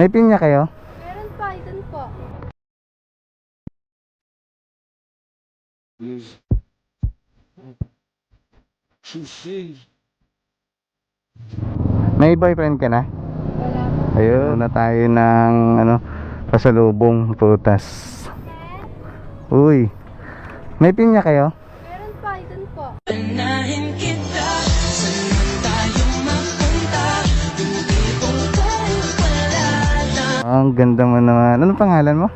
May pinya kayo? Meron pa, dun po. May boyfriend ka na? Wala po. Ayun, na tayo ng ano, pasalubong putas. Uy, may pinya kayo? Ang ganda mo naman. Anong pangalan mo?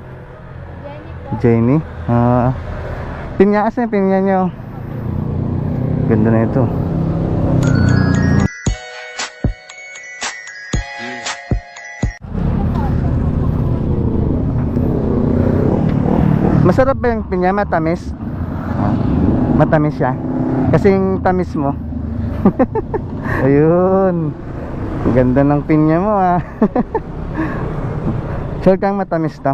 Jenny. Jenny? Ah, pinya kasi, pinya nyo. Ganda na ito. Masarap ba yung pinya? Matamis? Matamis siya. Kasing tamis mo. Ayun. Ganda ng pinya mo ah. Sure kang matamis to?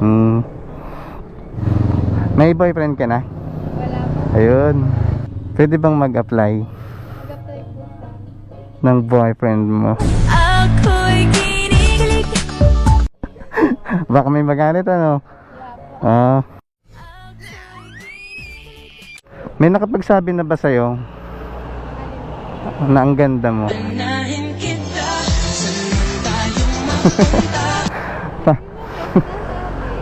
Hmm. May boyfriend ka na? Wala po. Ayun. Pwede bang mag-apply Mag-apply po ng boyfriend mo? Ako'y kinikilig Baka may magalit ano? Ah. May nakapagsabi na ba sa'yo na ang ganda mo?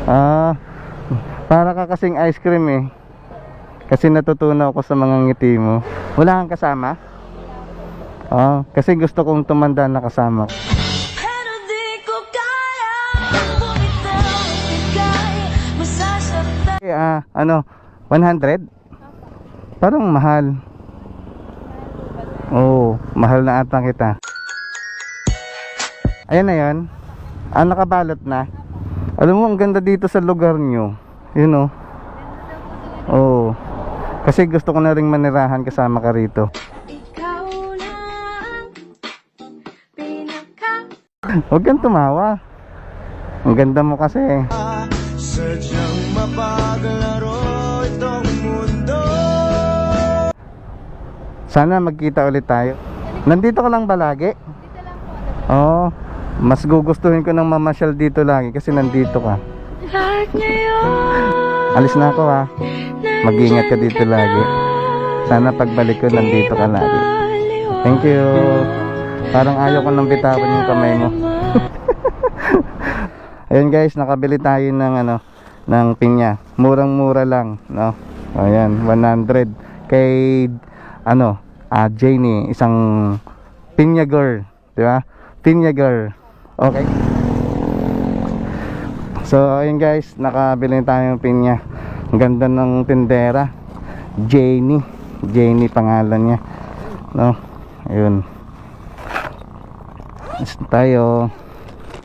ah, para ka kasing ice cream eh. Kasi natutunaw ako sa mga ngiti mo. Wala kang kasama? Ah, kasi gusto kong tumanda na kasama. Pero ko kaya ano, 100? Parang mahal. Oo, mahal na ata kita. Ayan na yan. Ah, nakabalot na. Alam mo, ang ganda dito sa lugar nyo. Yun oh. Oo. Kasi gusto ko na rin manirahan kasama ka rito. Huwag kang tumawa. Ang ganda mo kasi. Sadyang mapaglaro itong mundo Sana magkita ulit tayo. Nandito ka lang ba lagi? Dito lang po. Oo. Mas gugustuhin ko ng mamasyal dito lagi kasi nandito ka. Lahat ngayon Alis na ako ha. Mag-ingat ka dito lagi. Sana pagbalik ko nandito ka lagi. Thank you. Parang ayaw ko nang bitawan yung kamay mo. Ayun guys, nakabili tayo ng ano, ng pinya. Murang-mura lang, no? Ayan, 100 kay ano, ah Janie, isang pinya girl, di ba? Pinya girl. Okay. So, ayun guys, nakabili tayo ng pinya. Ang ganda ng tindera. Janie. Janie pangalan niya. No? Ayun. Na tayo.